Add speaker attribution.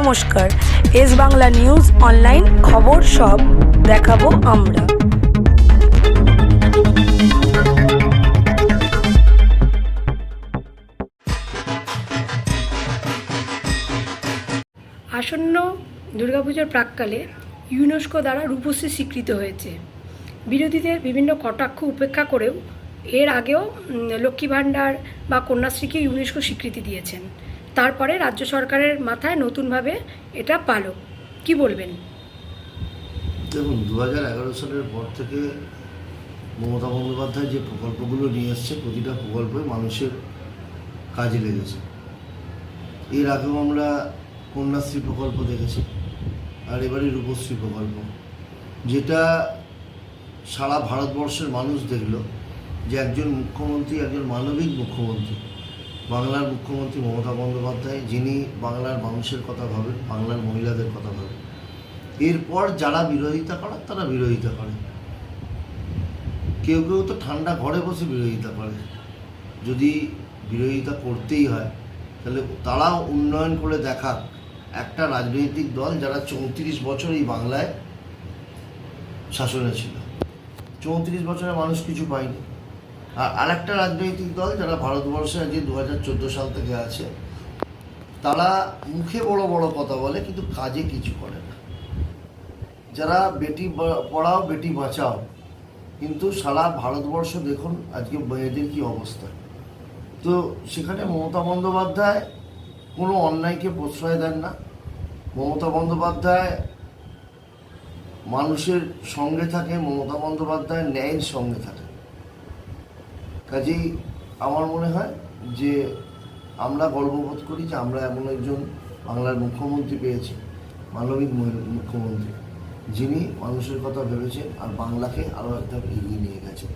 Speaker 1: নমস্কার। S Bangla news online খবর সব দেখাবো আমরা। আসন্ন দুর্গাপুজোর প্রাককালে ইউনেস্কো দ্বারা রূপশ্রী স্বীকৃত হয়েছে। বিরোধীদের বিভিন্ন কটাক্ষ উপেক্ষা করেও এর আগেও লক্ষ্মী ভাণ্ডার বা কন্যাশ্রীকে ইউনেস্কো স্বীকৃতি দিয়েছেন। তারপরে রাজ্য সরকারের মাথায় নতুনভাবে এটা পালক কি বলবেন?
Speaker 2: দেখুন দু হাজার এগারো সালের পর থেকে মমতা বন্দ্যোপাধ্যায় যে প্রকল্পগুলো নিয়ে এসছে, প্রতিটা প্রকল্পই মানুষের কাজে লেগেছে। এর আগেও আমরা কন্যাশ্রী প্রকল্প দেখেছি, আর এবারে রূপশ্রী প্রকল্প। যেটা সারা ভারতবর্ষের মানুষ দেখল যে একজন মুখ্যমন্ত্রী, একজন মানবিক মুখ্যমন্ত্রী। বাংলার মুখ্যমন্ত্রী মমতা বন্দ্যোপাধ্যায়, যিনি বাংলার মানুষের কথা ভাবেন, বাংলার মহিলাদের কথা ভাবেন। এরপর যারা বিরোধিতা করে তারা বিরোধিতা করে কেউ কেউ তো ঠান্ডা ঘরে বসে বিরোধিতা করে। যদি বিরোধিতা করতেই হয়, তাহলে তারা উন্নয়ন করে দেখাক। একটা রাজনৈতিক দল যারা চৌত্রিশ বছর এই বাংলায় শাসনে ছিল। চৌত্রিশ বছরে মানুষ কিছু পায়নি। আর আরেকটা রাজনৈতিক দল যারা ভারতবর্ষে আজকে দু হাজার চোদ্দ সাল থেকে আছে, তারা মুখে বড় বড় কথা বলে, কিন্তু কাজে কিছু করে না। যারা বেটি পড়াও, বেটি বাঁচাও, কিন্তু সারা ভারতবর্ষ দেখুন আজকে মেয়েদের কি অবস্থা। তো সেখানে মমতা বন্দ্যোপাধ্যায় কোনো অন্যায়কে প্রশ্রয় দেন না। মমতা বন্দ্যোপাধ্যায় মানুষের সঙ্গে থাকে, মমতা বন্দ্যোপাধ্যায় ন্যায়ের সঙ্গে থাকে। কাজেই আমার মনে হয় যে আমরা গর্ববোধ করি যে আমরা এমন একজন বাংলার মুখ্যমন্ত্রী পেয়েছি, মানবিক মুখ্যমন্ত্রী, যিনি মানুষের কথা ভেবেছেন আর বাংলাকে আরও একটা এগিয়ে নিয়ে গেছেন।